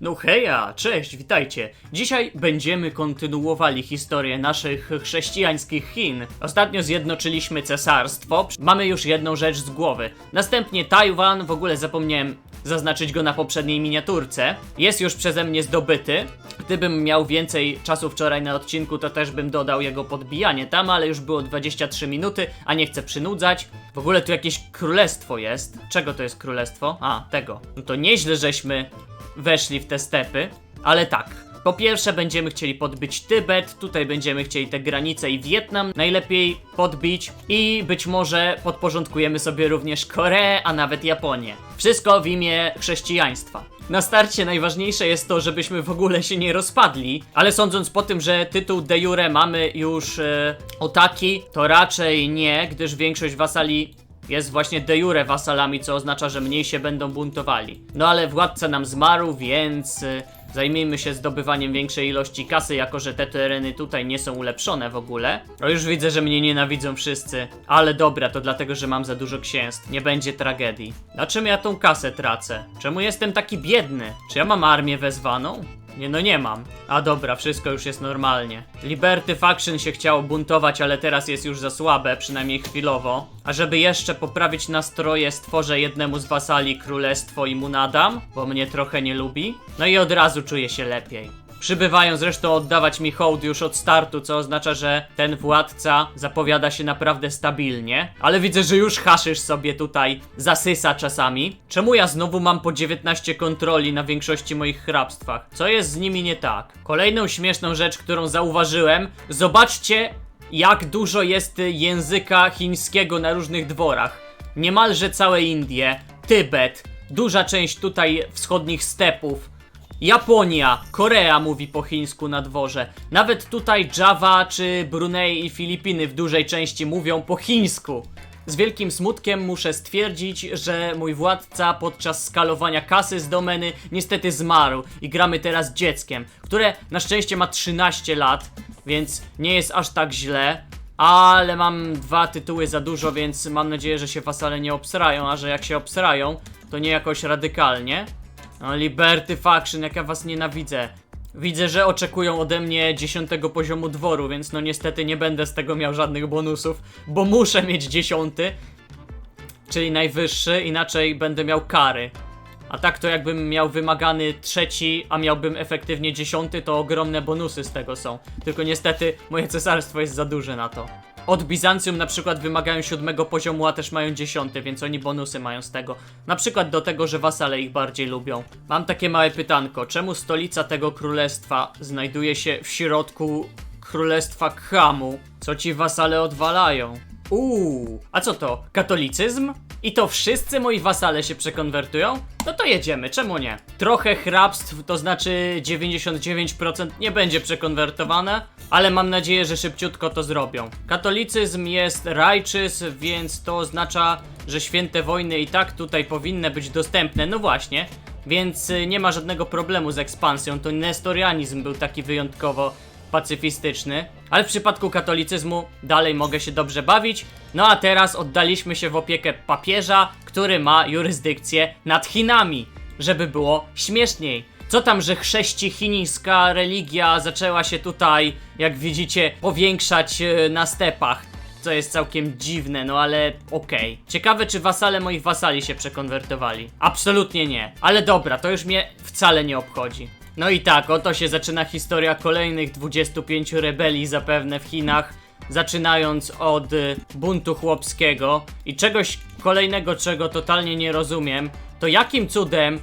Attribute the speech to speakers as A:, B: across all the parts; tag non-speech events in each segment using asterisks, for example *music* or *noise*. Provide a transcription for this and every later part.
A: No heja, cześć, witajcie. Dzisiaj będziemy kontynuowali historię naszych chrześcijańskich Chin. Ostatnio zjednoczyliśmy cesarstwo, mamy już jedną rzecz z głowy. Następnie Tajwan, w ogóle zapomniałem zaznaczyć go na poprzedniej miniaturce. Jest już przeze mnie zdobyty. Gdybym miał więcej czasu wczoraj na odcinku, to też bym dodał jego podbijanie tam, ale już było 23 minuty, a nie chcę przynudzać. W ogóle tu jakieś królestwo jest. Czego to jest królestwo? A, tego. No to nieźle, żeśmy weszli w te stepy, ale tak. Po pierwsze będziemy chcieli podbić Tybet, tutaj będziemy chcieli te granice i Wietnam najlepiej podbić i być może podporządkujemy sobie również Koreę, a nawet Japonię. Wszystko w imię chrześcijaństwa. Na starcie najważniejsze jest to, żebyśmy w ogóle się nie rozpadli, ale sądząc po tym, że tytuł de jure mamy już e, otaki, to raczej nie, gdyż większość wasali jest właśnie de jure wasalami, co oznacza, że mniej się będą buntowali. No ale władca nam zmarł, więc y, zajmijmy się zdobywaniem większej ilości kasy, jako że te tereny tutaj nie są ulepszone w ogóle. O już widzę, że mnie nienawidzą wszyscy. Ale dobra, to dlatego, że mam za dużo księstw. Nie będzie tragedii. Na czym ja tą kasę tracę? Czemu jestem taki biedny? Czy ja mam armię wezwaną? Nie, no nie mam. A dobra, wszystko już jest normalnie. Liberty Faction się chciało buntować, ale teraz jest już za słabe, przynajmniej chwilowo. A żeby jeszcze poprawić nastroje, stworzę jednemu z wasali królestwo i mu nadam, bo mnie trochę nie lubi. No i od razu czuję się lepiej. Przybywają zresztą oddawać mi hołd już od startu, co oznacza, że ten władca zapowiada się naprawdę stabilnie. Ale widzę, że już haszysz sobie tutaj zasysa czasami. Czemu ja znowu mam po 19 kontroli na większości moich hrabstwach? Co jest z nimi nie tak? Kolejną śmieszną rzecz, którą zauważyłem, zobaczcie jak dużo jest języka chińskiego na różnych dworach. Niemalże całe Indie, Tybet, duża część tutaj wschodnich stepów. Japonia, Korea mówi po chińsku na dworze. Nawet tutaj Java czy Brunei i Filipiny w dużej części mówią po chińsku. Z wielkim smutkiem muszę stwierdzić, że mój władca podczas skalowania kasy z domeny niestety zmarł i gramy teraz dzieckiem, które na szczęście ma 13 lat, więc nie jest aż tak źle. Ale mam dwa tytuły za dużo, więc mam nadzieję, że się wasale nie obsrają, a że jak się obsrają, to nie jakoś radykalnie. No, Liberty Faction, jak ja was nienawidzę. Widzę, że oczekują ode mnie 10 poziomu dworu, więc no niestety nie będę z tego miał żadnych bonusów, bo muszę mieć 10, czyli najwyższy, inaczej będę miał kary. A tak to jakbym miał wymagany trzeci, a miałbym efektywnie dziesiąty, to ogromne bonusy z tego są. Tylko niestety moje cesarstwo jest za duże na to. Od Bizancjum na przykład wymagają siódmego poziomu, a też mają dziesiąty, więc oni bonusy mają z tego. Na przykład do tego, że wasale ich bardziej lubią. Mam takie małe pytanko, czemu stolica tego królestwa znajduje się w środku królestwa Khamu? Co ci wasale odwalają? Uuu, a co to? Katolicyzm? I to wszyscy moi wasale się przekonwertują? No to jedziemy, czemu nie? Trochę hrabstw, to znaczy 99% nie będzie przekonwertowane, ale mam nadzieję, że szybciutko to zrobią. Katolicyzm jest righteous, więc to oznacza, że święte wojny i tak tutaj powinny być dostępne. No właśnie, więc y, nie ma żadnego problemu z ekspansją. To nestorianizm był taki wyjątkowo pacyfistyczny, ale w przypadku katolicyzmu dalej mogę się dobrze bawić. No a teraz oddaliśmy się w opiekę papieża, który ma jurysdykcję nad Chinami, żeby było śmieszniej. Co tam, że chrześcijańska religia zaczęła się tutaj, jak widzicie, powiększać e, na stepach. Co jest całkiem dziwne, no ale okej. Ciekawe, czy wasale moich wasali się przekonwertowali. Absolutnie nie. Ale dobra, to już mnie wcale nie obchodzi. No i tak, oto się zaczyna historia kolejnych 25 rebelii zapewne w Chinach. Zaczynając od y, buntu chłopskiego i czegoś kolejnego, czego totalnie nie rozumiem, to jakim cudem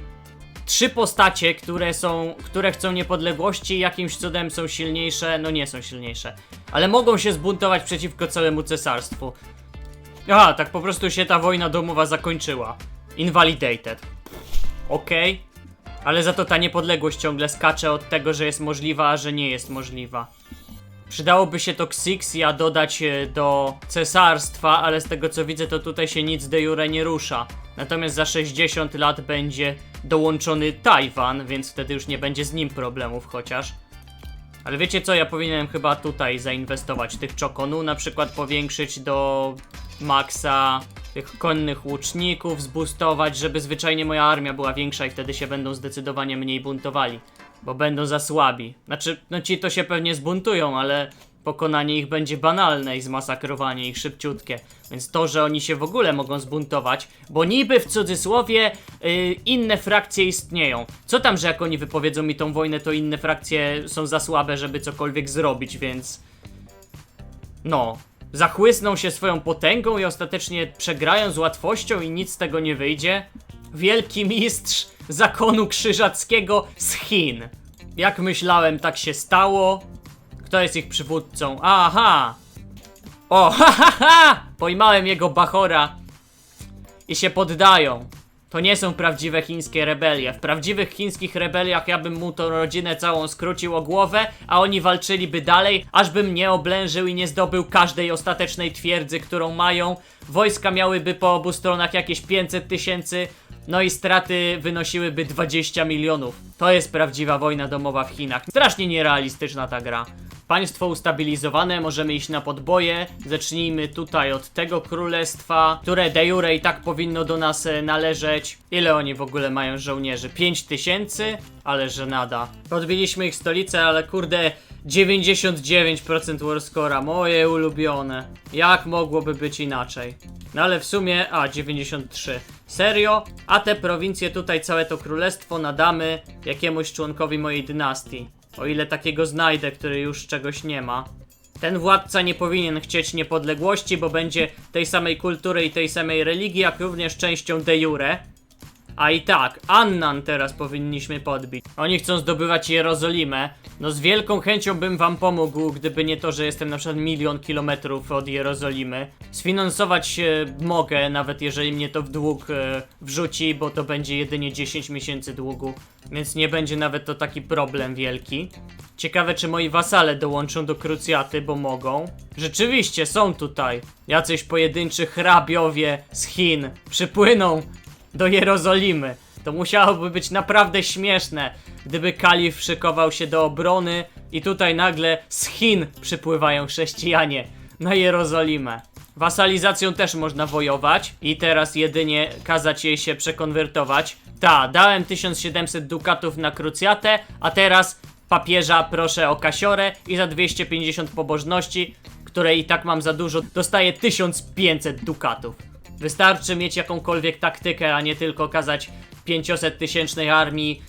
A: trzy postacie, które są, które chcą niepodległości, jakimś cudem są silniejsze, no nie są silniejsze, ale mogą się zbuntować przeciwko całemu cesarstwu. Aha, tak po prostu się ta wojna domowa zakończyła. Invalidated. Okej. Ale za to ta niepodległość ciągle skacze od tego, że jest możliwa, a że nie jest możliwa. Przydałoby się to Xixia dodać e, do cesarstwa, ale z tego co widzę, to tutaj się nic de jure nie rusza. Natomiast za 60 lat będzie dołączony Tajwan, więc wtedy już nie będzie z nim problemów chociaż. Ale wiecie co, ja powinienem chyba tutaj zainwestować tych czokonu, na przykład powiększyć do maksa tych konnych łuczników zbustować, żeby zwyczajnie moja armia była większa i wtedy się będą zdecydowanie mniej buntowali. Bo będą za słabi. Znaczy, no ci to się pewnie zbuntują, ale pokonanie ich będzie banalne i zmasakrowanie ich szybciutkie. Więc to, że oni się w ogóle mogą zbuntować, bo niby w cudzysłowie y, inne frakcje istnieją. Co tam, że jak oni wypowiedzą mi tą wojnę, to inne frakcje są za słabe, żeby cokolwiek zrobić, więc... No, zachłysną się swoją potęgą i ostatecznie przegrają z łatwością i nic z tego nie wyjdzie. Wielki mistrz zakonu krzyżackiego z Chin. Jak myślałem, tak się stało. Kto jest ich przywódcą? Aha! O, *laughs* ha, ha, ha! Pojmałem jego bachora i się poddają. To nie są prawdziwe chińskie rebelie. W prawdziwych chińskich rebeliach ja bym mu tą rodzinę całą skrócił o głowę, a oni walczyliby dalej, aż bym nie oblężył i nie zdobył każdej ostatecznej twierdzy, którą mają. Wojska miałyby po obu stronach jakieś 500 tysięcy, no i straty wynosiłyby 20 milionów. To jest prawdziwa wojna domowa w Chinach. Strasznie nierealistyczna ta gra. Państwo ustabilizowane, możemy iść na podboje. Zacznijmy tutaj od tego królestwa, które de jure i tak powinno do nas e, należeć. Ile oni w ogóle mają żołnierzy? 5 tysięcy? Ale żenada. Podbiliśmy ich stolicę, ale kurde, 99% warscora, moje ulubione. Jak mogłoby być inaczej? No ale w sumie, a 93. Serio? A te prowincje tutaj, całe to królestwo nadamy jakiemuś członkowi mojej dynastii. O ile takiego znajdę, który już czegoś nie ma. Ten władca nie powinien chcieć niepodległości, bo będzie tej samej kultury i tej samej religii, jak również częścią de jure. A i tak, Annan teraz powinniśmy podbić. Oni chcą zdobywać Jerozolimę. No z wielką chęcią bym wam pomógł, gdyby nie to, że jestem na przykład milion kilometrów od Jerozolimy. Sfinansować e, mogę, nawet jeżeli mnie to w dług e, wrzuci, bo to będzie jedynie 10 miesięcy długu. Więc nie będzie nawet to taki problem wielki. Ciekawe, czy moi wasale dołączą do krucjaty, bo mogą. Rzeczywiście, są tutaj. Jacyś pojedynczy hrabiowie z Chin przypłyną do Jerozolimy. To musiałoby być naprawdę śmieszne, gdyby kalif szykował się do obrony i tutaj nagle z Chin przypływają chrześcijanie na Jerozolimę. Wasalizacją też można wojować i teraz jedynie kazać jej się przekonwertować. Ta, dałem 1700 dukatów na krucjatę, a teraz papieża proszę o kasiorę i za 250 pobożności, które i tak mam za dużo, dostaję 1500 dukatów. Wystarczy mieć jakąkolwiek taktykę, a nie tylko kazać 500 tysięcznej armii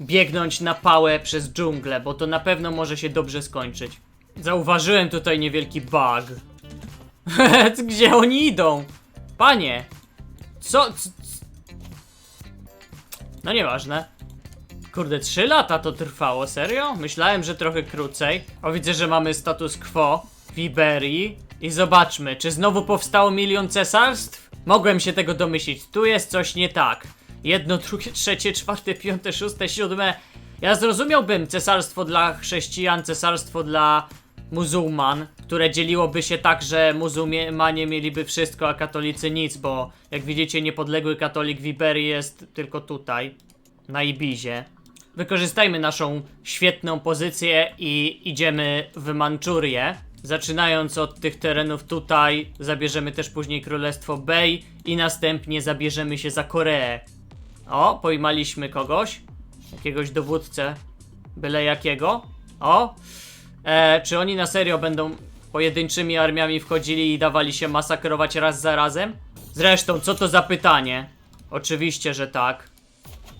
A: biegnąć na pałę przez dżunglę, bo to na pewno może się dobrze skończyć. Zauważyłem tutaj niewielki bug. *laughs* Gdzie oni idą? Panie! Co? c- No nieważne. Kurde, 3 lata to trwało, serio? Myślałem, że trochę krócej. O, widzę, że mamy status quo w Iberii. I zobaczmy, czy znowu powstało milion cesarstw? Mogłem się tego domyślić. Tu jest coś nie tak. Jedno, drugie, trzecie, czwarte, piąte, szóste, siódme. Ja zrozumiałbym cesarstwo dla chrześcijan, cesarstwo dla muzułman, które dzieliłoby się tak, że muzułmanie mieliby wszystko, a katolicy nic, bo jak widzicie, niepodległy katolik w Iberii jest tylko tutaj, na Ibizie. Wykorzystajmy naszą świetną pozycję i idziemy w Manczurię. Zaczynając od tych terenów tutaj, zabierzemy też później Królestwo Bej i następnie zabierzemy się za Koreę. O, pojmaliśmy kogoś. Jakiegoś dowódcę. Byle jakiego. O! E, czy oni na serio będą pojedynczymi armiami wchodzili i dawali się masakrować raz za razem? Zresztą, co to za pytanie? Oczywiście, że tak.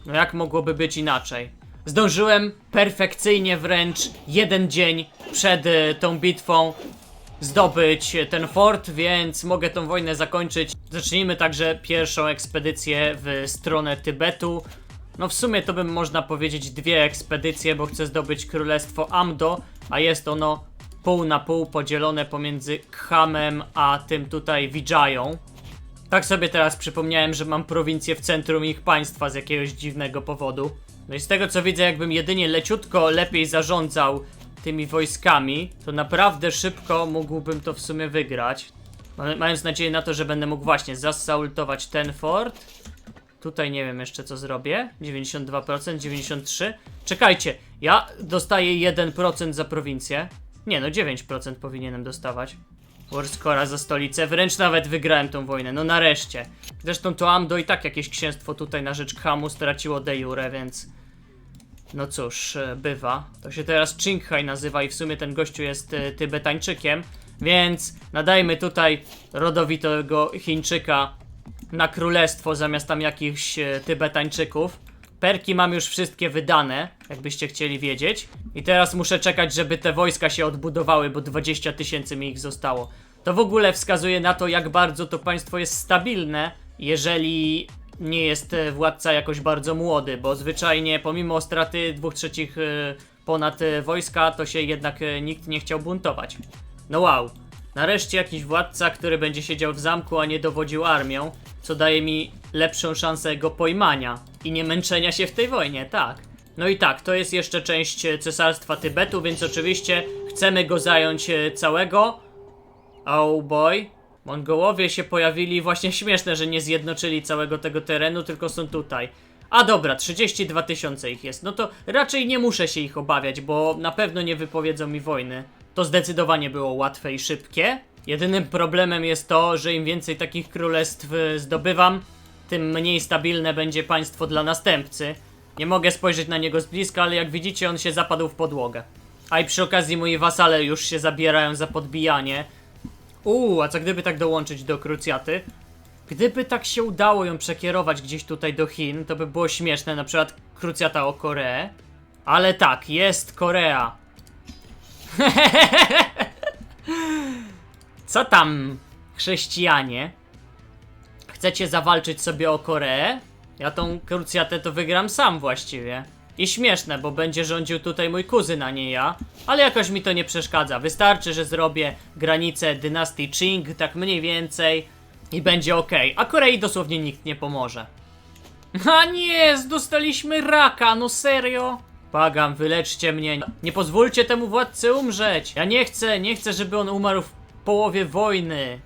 A: No jak mogłoby być inaczej? Zdążyłem perfekcyjnie wręcz jeden dzień przed e, tą bitwą zdobyć ten fort, więc mogę tą wojnę zakończyć. Zacznijmy także pierwszą ekspedycję w stronę Tybetu. No w sumie to bym można powiedzieć dwie ekspedycje, bo chcę zdobyć królestwo Amdo, a jest ono pół na pół podzielone pomiędzy Khamem a tym tutaj Vijają. Tak sobie teraz przypomniałem, że mam prowincję w centrum ich państwa z jakiegoś dziwnego powodu. No i z tego co widzę, jakbym jedynie leciutko lepiej zarządzał tymi wojskami, to naprawdę szybko mógłbym to w sumie wygrać. Ma- Mając nadzieję na to, że będę mógł właśnie zasaultować ten fort. Tutaj nie wiem jeszcze co zrobię. 92%, 93%. Czekajcie, ja dostaję 1% za prowincję. Nie no, 9% powinienem dostawać. Warskora za stolicę. Wręcz nawet wygrałem tą wojnę, no nareszcie. Zresztą to Amdo i tak jakieś księstwo tutaj na rzecz Khamu straciło de jure, więc... No cóż, e, bywa. To się teraz Qinghai nazywa i w sumie ten gościu jest e, Tybetańczykiem, więc nadajmy tutaj rodowitego Chińczyka na królestwo zamiast tam jakichś e, Tybetańczyków. Perki mam już wszystkie wydane, jakbyście chcieli wiedzieć. I teraz muszę czekać, żeby te wojska się odbudowały, bo 20 tysięcy mi ich zostało. To w ogóle wskazuje na to, jak bardzo to państwo jest stabilne, jeżeli nie jest e, władca jakoś bardzo młody, bo zwyczajnie pomimo straty dwóch trzecich e, ponad e, wojska, to się jednak nikt nie chciał buntować. No wow. Nareszcie jakiś władca, który będzie siedział w zamku, a nie dowodził armią, co daje mi lepszą szansę go pojmania i nie męczenia się w tej wojnie, tak. No i tak, to jest jeszcze część e, cesarstwa Tybetu, więc oczywiście chcemy go zająć e, całego. Oh boy. Mongołowie się pojawili, właśnie *laughs* śmieszne, że nie zjednoczyli całego tego terenu, tylko są tutaj. A dobra, 32 tysiące ich jest. No to raczej nie muszę się ich obawiać, bo na pewno nie wypowiedzą mi wojny. To zdecydowanie było łatwe i szybkie. Jedynym problemem jest to, że im więcej takich królestw y, zdobywam, tym mniej stabilne będzie państwo dla następcy. Nie mogę spojrzeć na niego z bliska, ale jak widzicie, on się zapadł w podłogę. A i przy okazji moi wasale już się zabierają za podbijanie. Uuu, a co gdyby tak dołączyć do krucjaty? Gdyby tak się udało ją przekierować gdzieś tutaj do Chin, to by było śmieszne, na przykład krucjata o Koreę. Ale tak, jest Korea. *laughs* Co tam, chrześcijanie? Chcecie zawalczyć sobie o Koreę? Ja tą krucjatę to wygram sam właściwie. I śmieszne, bo będzie rządził tutaj mój kuzyn, a nie ja. Ale jakoś mi to nie przeszkadza. Wystarczy, że zrobię granicę dynastii Qing, tak mniej więcej. I będzie ok. A Korei dosłownie nikt nie pomoże. A nie, dostaliśmy raka, no serio? Błagam, wyleczcie mnie. Nie pozwólcie temu władcy umrzeć. Ja nie chcę, nie chcę, żeby on umarł w połowie wojny.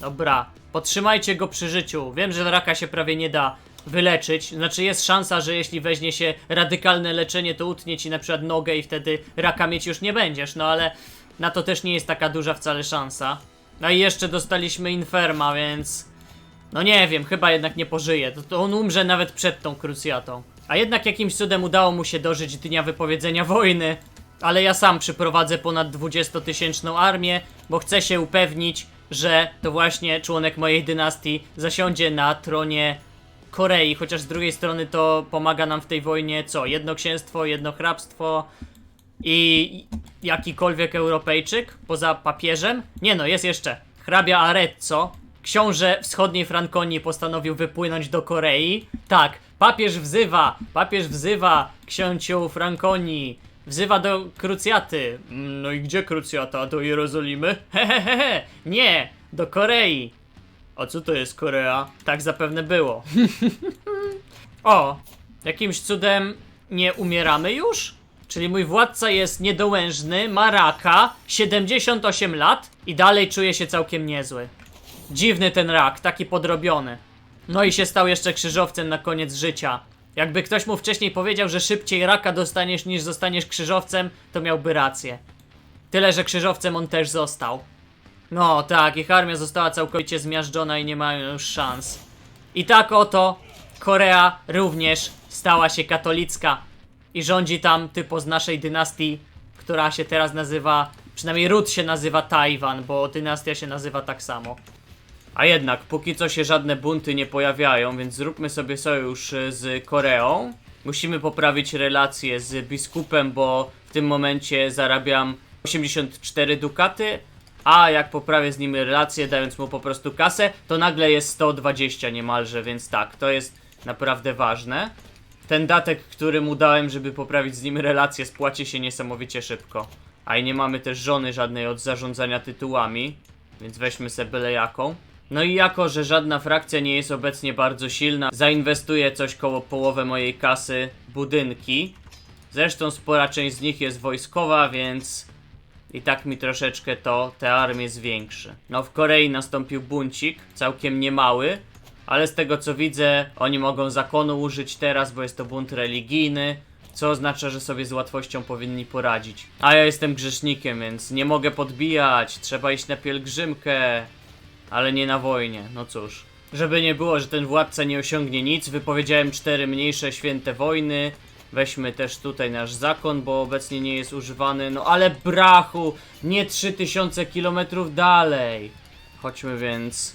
A: Dobra, podtrzymajcie go przy życiu. Wiem, że raka się prawie nie da wyleczyć. Znaczy jest szansa, że jeśli weźmie się radykalne leczenie, to utnie ci na przykład nogę i wtedy raka mieć już nie będziesz. No ale na to też nie jest taka duża wcale szansa. No i jeszcze dostaliśmy Inferma, więc... No nie wiem, chyba jednak nie pożyje. To, to on umrze nawet przed tą krucjatą. A jednak jakimś cudem udało mu się dożyć dnia wypowiedzenia wojny. Ale ja sam przyprowadzę ponad 20-tysięczną armię, bo chcę się upewnić, że to właśnie członek mojej dynastii zasiądzie na tronie Korei, chociaż z drugiej strony to pomaga nam w tej wojnie co? Jedno księstwo, jedno hrabstwo i jakikolwiek Europejczyk poza papieżem? Nie no, jest jeszcze hrabia Arezzo. Książę wschodniej Frankonii postanowił wypłynąć do Korei. Tak, papież wzywa, papież wzywa księciu Frankonii. Wzywa do krucjaty. Mm, No i gdzie krucjata? Do Jerozolimy? *laughs* Hehehe, nie, do Korei. A co to jest Korea? Tak zapewne było. *laughs* o, jakimś cudem nie umieramy już? Czyli mój władca jest niedołężny, ma raka, 78 lat i dalej czuje się całkiem niezły. Dziwny ten rak, taki podrobiony. No i się stał jeszcze krzyżowcem na koniec życia. Jakby ktoś mu wcześniej powiedział, że szybciej raka dostaniesz niż zostaniesz krzyżowcem, to miałby rację. Tyle, że krzyżowcem on też został. No tak, ich armia została całkowicie zmiażdżona i nie mają już szans. I tak oto Korea również stała się katolicka i rządzi tam typo z naszej dynastii, która się teraz nazywa, przynajmniej ród się nazywa Tajwan, bo dynastia się nazywa tak samo. A jednak, póki co się żadne bunty nie pojawiają, więc zróbmy sobie sojusz e, z Koreą. Musimy poprawić relacje z biskupem, bo w tym momencie zarabiam 84 dukaty, a jak poprawię z nim relacje, dając mu po prostu kasę, to nagle jest 120 niemalże, więc tak, to jest naprawdę ważne. Ten datek, który mu dałem, żeby poprawić z nim relacje, spłaci się niesamowicie szybko. A i nie mamy też żony żadnej od zarządzania tytułami, więc weźmy sobie byle jaką. No i jako, że żadna frakcja nie jest obecnie bardzo silna, zainwestuję coś koło połowę mojej kasy budynki. Zresztą spora część z nich jest wojskowa, więc i tak mi troszeczkę to te armię zwiększy. No w Korei nastąpił buncik, całkiem niemały, ale z tego co widzę, oni mogą zakonu użyć teraz, bo jest to bunt religijny. Co oznacza, że sobie z łatwością powinni poradzić. A ja jestem grzesznikiem, więc nie mogę podbijać. Trzeba iść na pielgrzymkę. Ale nie na wojnie, no cóż. Żeby nie było, że ten władca nie osiągnie nic, wypowiedziałem cztery mniejsze święte wojny. Weźmy też tutaj nasz zakon, bo obecnie nie jest używany. No ale brachu, nie 3000 km dalej. Chodźmy więc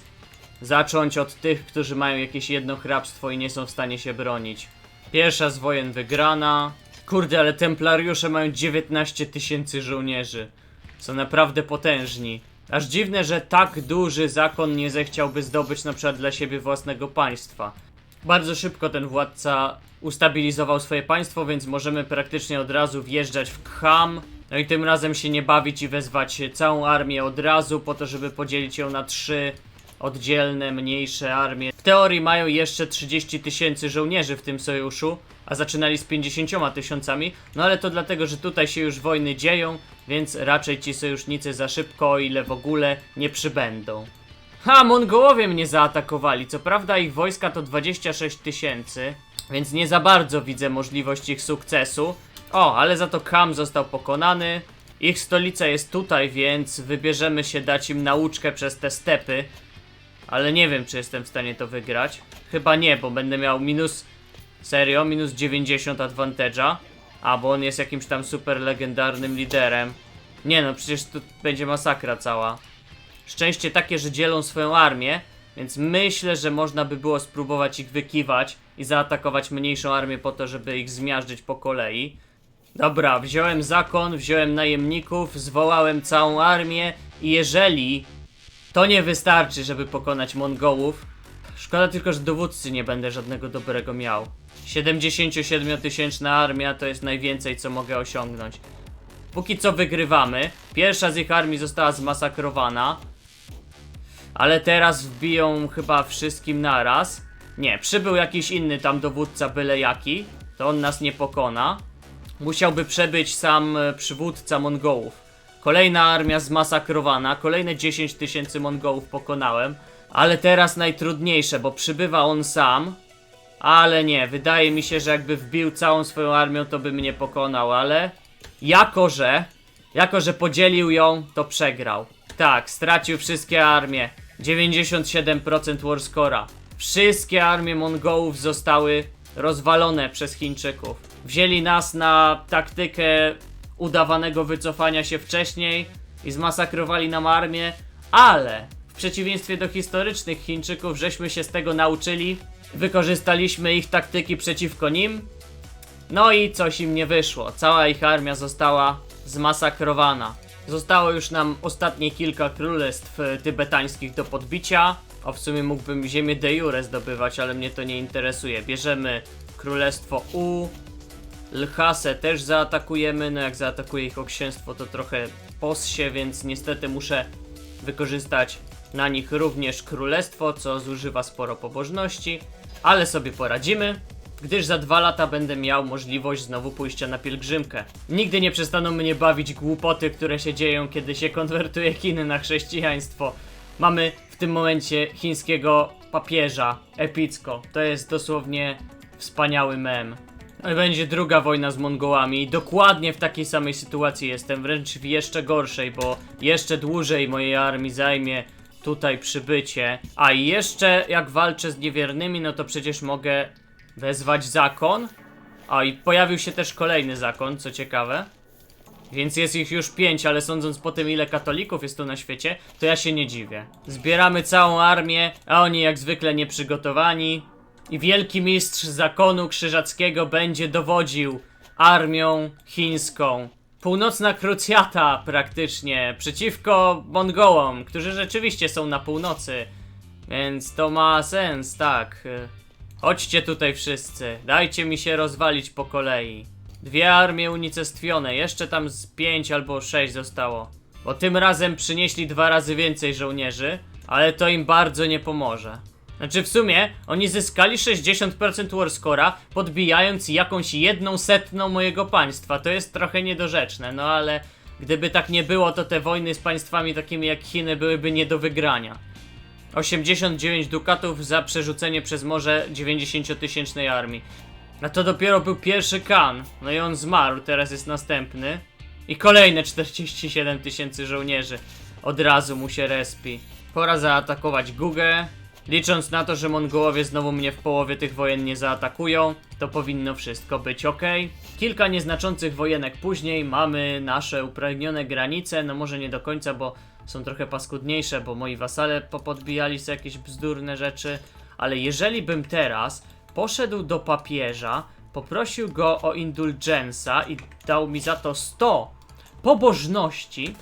A: zacząć od tych, którzy mają jakieś jedno hrabstwo i nie są w stanie się bronić. Pierwsza z wojen wygrana. Kurde, ale templariusze mają 19 tysięcy żołnierzy. Są naprawdę potężni. Aż dziwne, że tak duży zakon nie zechciałby zdobyć na przykład dla siebie własnego państwa. Bardzo szybko ten władca ustabilizował swoje państwo, więc możemy praktycznie od razu wjeżdżać w Kham. No i tym razem się nie bawić i wezwać całą armię od razu, po to, żeby podzielić ją na trzy oddzielne, mniejsze armie. W teorii mają jeszcze 30 tysięcy żołnierzy w tym sojuszu, a zaczynali z 50 tysiącami, no ale to dlatego, że tutaj się już wojny dzieją, więc raczej ci sojusznicy za szybko, o ile w ogóle, nie przybędą. Ha, Mongołowie mnie zaatakowali. Co prawda ich wojska to 26 tysięcy, więc nie za bardzo widzę możliwość ich sukcesu. O, ale za to Kam został pokonany. Ich stolica jest tutaj, więc wybierzemy się dać im nauczkę przez te stepy. Ale nie wiem, czy jestem w stanie to wygrać. Chyba nie, bo będę miał minus... Serio? Minus 90 advantage'a. A, bo on jest jakimś tam super legendarnym liderem. Nie no, przecież tu będzie masakra cała. Szczęście takie, że dzielą swoją armię, więc myślę, że można by było spróbować ich wykiwać i zaatakować mniejszą armię po to, żeby ich zmiażdżyć po kolei. Dobra, wziąłem zakon, wziąłem najemników, zwołałem całą armię i jeżeli to nie wystarczy, żeby pokonać Mongołów, szkoda tylko, że dowódcy nie będę żadnego dobrego miał. 77-tysięczna armia to jest najwięcej, co mogę osiągnąć. Póki co wygrywamy. Pierwsza z ich armii została zmasakrowana. Ale teraz wbiją chyba wszystkim naraz. Nie, przybył jakiś inny tam dowódca byle jaki. To on nas nie pokona. Musiałby przebyć sam e, przywódca Mongołów. Kolejna armia zmasakrowana, kolejne 10 tysięcy Mongołów pokonałem. Ale teraz najtrudniejsze, bo przybywa on sam. Ale nie, wydaje mi się, że jakby wbił całą swoją armią, to by mnie pokonał, ale... Jako, że... Jako, że podzielił ją, to przegrał. Tak, stracił wszystkie armie. 97% warscora. Wszystkie armie Mongołów zostały rozwalone przez Chińczyków. Wzięli nas na taktykę udawanego wycofania się wcześniej i zmasakrowali nam armię, ale w przeciwieństwie do historycznych Chińczyków, żeśmy się z tego nauczyli, wykorzystaliśmy ich taktyki przeciwko nim, no i coś im nie wyszło. Cała ich armia została zmasakrowana. Zostało już nam ostatnie kilka królestw e, tybetańskich do podbicia. O, w sumie mógłbym ziemię de jure zdobywać, ale mnie to nie interesuje. Bierzemy królestwo U. Lhasę też zaatakujemy. No jak zaatakuje ich oksięstwo, to trochę possie, więc niestety muszę wykorzystać na nich również królestwo, co zużywa sporo pobożności. Ale sobie poradzimy gdyż za dwa lata będę miał możliwość znowu pójścia na pielgrzymkę. Nigdy nie przestaną mnie bawić głupoty, które się dzieją, kiedy się konwertuje Chiny na chrześcijaństwo. Mamy w tym momencie chińskiego papieża, epicko. To jest dosłownie wspaniały mem. No będzie druga wojna z Mongołami. Dokładnie w takiej samej sytuacji jestem, wręcz w jeszcze gorszej, bo jeszcze dłużej mojej armii zajmie tutaj przybycie. A i jeszcze jak walczę z niewiernymi, no to przecież mogę wezwać zakon. A i pojawił się też kolejny zakon, co ciekawe. Więc jest ich już pięć, ale sądząc po tym ile katolików jest tu na świecie, to ja się nie dziwię. Zbieramy całą armię, a oni jak zwykle nieprzygotowani. I wielki mistrz zakonu krzyżackiego będzie dowodził armią chińską. Północna krucjata praktycznie przeciwko Mongołom, którzy rzeczywiście są na północy. Więc to ma sens, tak. Chodźcie tutaj wszyscy, dajcie mi się rozwalić po kolei. Dwie armie unicestwione, jeszcze tam z pięć albo sześć zostało. Bo tym razem przynieśli dwa razy więcej żołnierzy, ale to im bardzo nie pomoże. Znaczy w sumie oni zyskali 60% warscora, podbijając jakąś jedną setną mojego państwa. To jest trochę niedorzeczne, no ale gdyby tak nie było, to te wojny z państwami takimi jak Chiny byłyby nie do wygrania. 89 dukatów za przerzucenie przez morze 90-tysięcznej armii. A to dopiero był pierwszy kan. No i on zmarł, teraz jest następny. I kolejne 47 tysięcy żołnierzy. Od razu mu się respi. Pora zaatakować Gugę. Licząc na to, że Mongołowie znowu mnie w połowie tych wojen nie zaatakują, to powinno wszystko być ok. Kilka nieznaczących wojenek później mamy nasze upragnione granice, no może nie do końca, bo są trochę paskudniejsze, bo moi wasale popodbijali sobie jakieś bzdurne rzeczy, ale jeżeli bym teraz poszedł do papieża, poprosił go o indulgensa i dał mi za to 100 pobożności,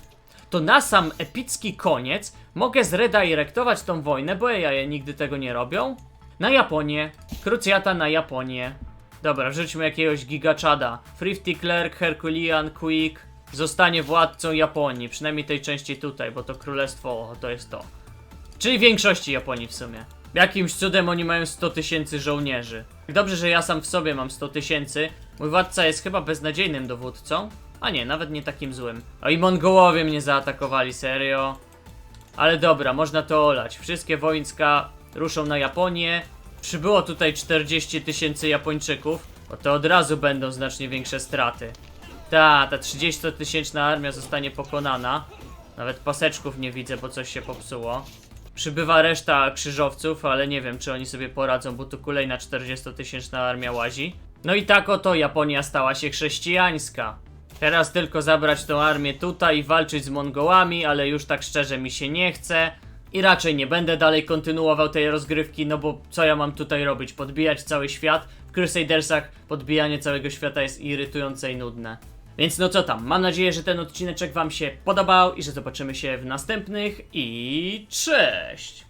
A: to na sam epicki koniec mogę zredirektować tą wojnę, bo jaje nigdy tego nie robią. Na Japonię. Krucjata na Japonię. Dobra, rzućmy jakiegoś gigaczada. Thrifty Clerk, Herculean, Quick zostanie władcą Japonii. Przynajmniej tej części tutaj, bo to królestwo to jest to. Czyli większości Japonii w sumie. Jakimś cudem oni mają 100 tysięcy żołnierzy. Dobrze, że ja sam w sobie mam 100 tysięcy. Mój władca jest chyba beznadziejnym dowódcą. A nie, nawet nie takim złym. O i Mongołowie mnie zaatakowali, serio. Ale dobra, można to olać. Wszystkie wojska ruszą na Japonię. Przybyło tutaj 40 tysięcy Japończyków, bo to od razu będą znacznie większe straty. Ta, ta 30-tysięczna armia zostanie pokonana. Nawet paseczków nie widzę, bo coś się popsuło. Przybywa reszta krzyżowców, ale nie wiem, czy oni sobie poradzą, bo tu kolejna 40-tysięczna armia łazi. No i tak oto Japonia stała się chrześcijańska. Teraz tylko zabrać tą armię tutaj i walczyć z Mongołami, ale już tak szczerze mi się nie chce. I raczej nie będę dalej kontynuował tej rozgrywki, no bo co ja mam tutaj robić? Podbijać cały świat? W Crusadersach podbijanie całego świata jest irytujące i nudne. Więc no co tam, mam nadzieję, że ten odcineczek wam się podobał i że zobaczymy się w następnych i cześć!